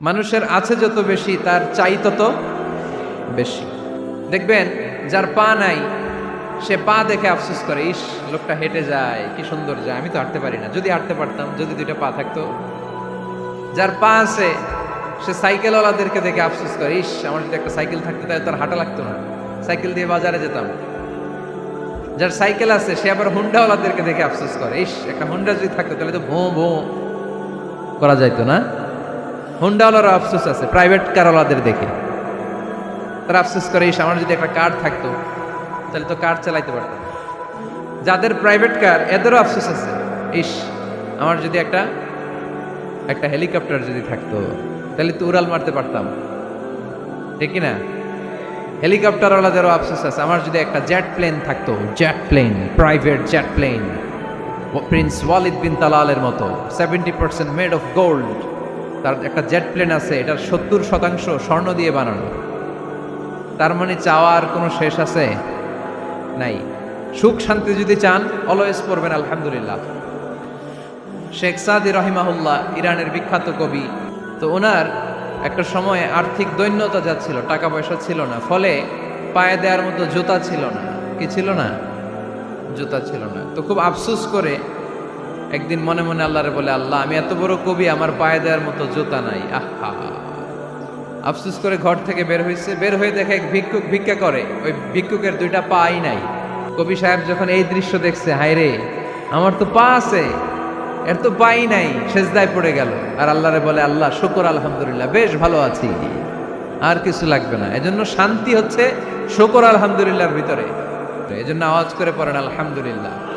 মানুষের আছে যত বেশি, তার চাই তত বেশি। দেখবেন, যার পা নাই, সে পা দেখে আফসোস করে, ইস, লোকটা হেঁটে যায়, কি সুন্দর যায়, আমি তো হাঁটতে পারি না। যদি হাঁটতে পারতাম, যদি দুইটা পা থাকতো। যার পা আছে, সে সাইকেলওয়ালাদেরকে দেখে আফসোস করে, ইস, আমার যদি একটা সাইকেল থাকতো, তাহলে তার হাঁটা লাগতো না। সাইকেল দিয়ে বাজারে যেতাম। যার সাইকেল আছে, সে আবার হুন্ডাওয়ালাদেরকে দেখে আফসোস করে, ইস, একটা হুন্ডা যদি থাকতো, তাহলে তো ভোঁ ভোঁ করা যাইতো না? হুন্ডাওয়ালারও আফসোস আছে প্রাইভেট কারওয়ালাদের দেখে। তারা আফসোস করে ইস আমার যদি একটা কার থাকতো, তাহলে তো কার চালাইতে পারতাম যাদের প্রাইভেট কার এদেরও আফসোস আছে, ইস, আমার যদি একটা একটা হেলিকপ্টার যদি থাকতো, তাহলে তো উড়াল মারতে পারতাম। ঠিক না হেলিকপ্টারওয়ালাদেরও আফসোস আছে, আমার যদি একটা জেট প্লেন থাকতো jet plane private jet plane prince Walid bin তালালের মতো seventy percent made of gold তার একটা জেট প্লেন আছে, এটার সত্তর শতাংশ স্বর্ণ দিয়ে বানানো। তার মানে চাওয়ার কোনো শেষ আছে নাই। সুখ শান্তি যদি চান অলওয়েজ পড়বেন, আলহামদুলিল্লাহ। শেখ সাদি রহিমাহুল্লাহ, ইরানের বিখ্যাত কবি। তো ওনার একটা সময়ে আর্থিক দৈন্যতা যাচ্ছিল টাকা পয়সা ছিল না, ফলে পায়ে দেওয়ার মতো জুতা ছিল না। কি ছিল না? জুতা ছিল না। তো খুব আফসোস করে একদিন মনে মনে আল্লাহরে বলে, আল্লাহ, আমি এত বড় কবি, আমার পায়ে দেওয়ার মতো জুতা নাই। আহা আফসোস করে ঘর থেকে বের হয়েছে বের হয়ে দেখে এক ভিক্ষুক ভিক্ষা করে। ওই ভিক্ষুকের দুইটা পাই নাই। কবি সাহেব যখন এই দৃশ্য দেখছে, হায় রে, আমার তো পা আছে। এর তো পাই নাই। সেজদায় পড়ে গেল। আর আল্লাহরে বলে, আল্লাহ, শুকর, আলহামদুলিল্লাহ, বেশ ভালো আছি। আর কিছু লাগবে না। এজন্য শান্তি হচ্ছে শুকর, আলহামদুলিল্লাহর ভিতরে। এজন্য আওয়াজ করে পড়েন, আলহামদুলিল্লাহ।